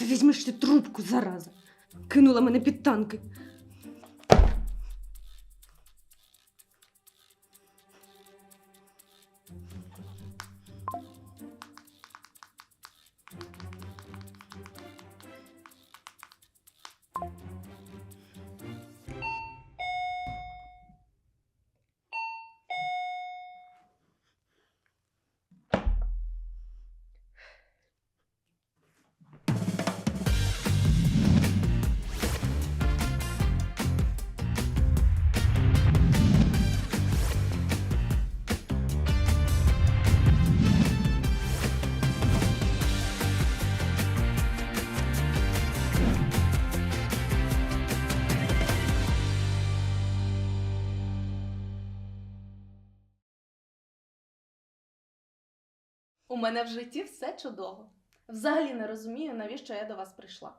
Та візьми ж ти трубку, зараза. Кинула мене під танки. У мене в житті все чудово. Взагалі не розумію, навіщо я до вас прийшла.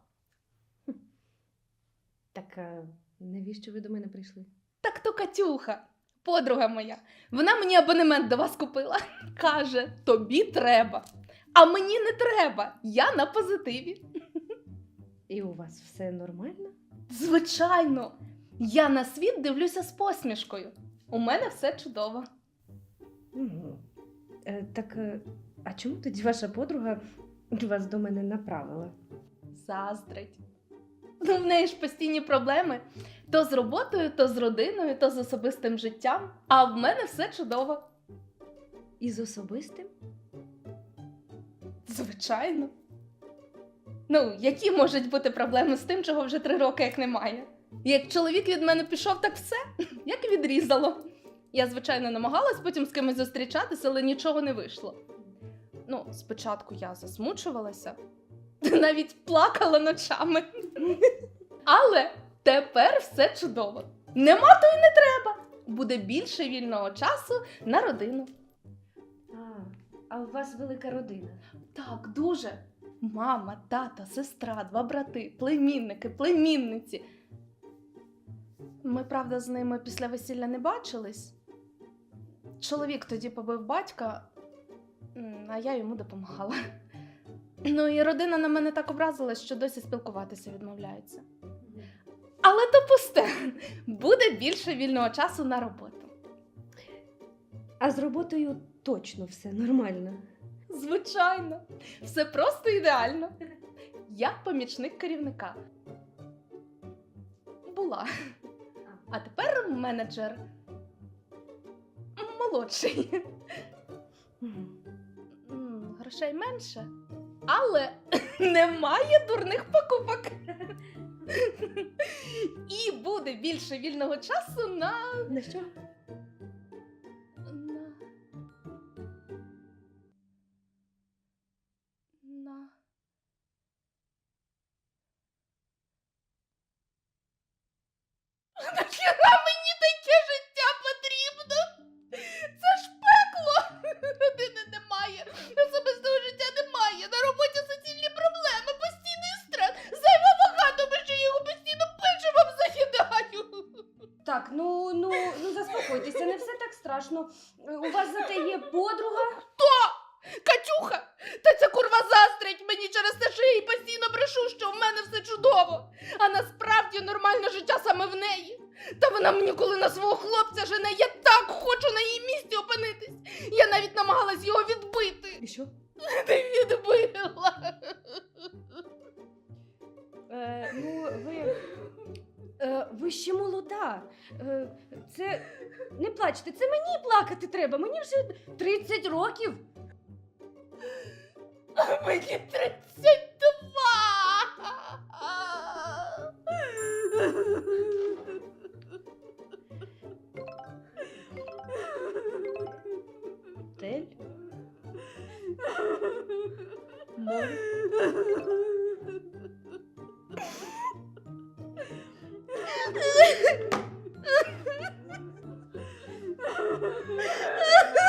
Так а навіщо ви до мене прийшли? Так то Катюха, подруга моя, вона мені абонемент до вас купила. Каже, тобі треба. А мені не треба. Я на позитиві. І у вас все нормально? Звичайно, я на світ дивлюся з посмішкою. У мене все чудово. Угу. Е, так, е, а чому тоді ваша подруга вас до мене направила? Заздрить. Ну, в неї ж постійні проблеми. То з роботою, то з родиною, то з особистим життям. А в мене все чудово. І з особистим? Звичайно. Ну, які можуть бути проблеми з тим, чого вже три роки як немає? Як чоловік від мене пішов, так все, як відрізало. Я, звичайно, намагалась потім з кимось зустрічатися, але нічого не вийшло. Ну, спочатку я засмучувалася, навіть плакала ночами. Але тепер все чудово. Нема то й не треба. Буде більше вільного часу на родину. А, а у вас велика родина. Так, дуже. Мама, тата, сестра, два брати, племінники, племінниці. Ми, правда, з ними після весілля не бачились. Чоловік тоді побив батька, а я йому допомагала. Ну і родина на мене так образилась, що досі спілкуватися відмовляється. Але то пусте. Буде більше вільного часу на роботу. А з роботою точно все нормально. Звичайно, все просто ідеально. Я помічник керівника. Була. А тепер менеджер. Молодший. Грошей менше, але немає дурних покупок. І буде більше вільного часу на. На що? Ну, заспокойтеся, не все так страшно. У вас зате є подруга. Хто? Катюха! Та ця курва заздрить мені через те, що я їй постійно брешу, що в мене все чудово. А насправді нормальне життя саме в неї. Та вона мені коли на свого хлопця жене, я так хочу на її місці опинитись. Я навіть намагалась його відбити. І що? Ти відбила. Е, ну, ви. Е, ви ще молода. Е, це. Не плачте, це мені плакати треба. Мені вже 30 років. А мені 32. Тель. Море. yeah.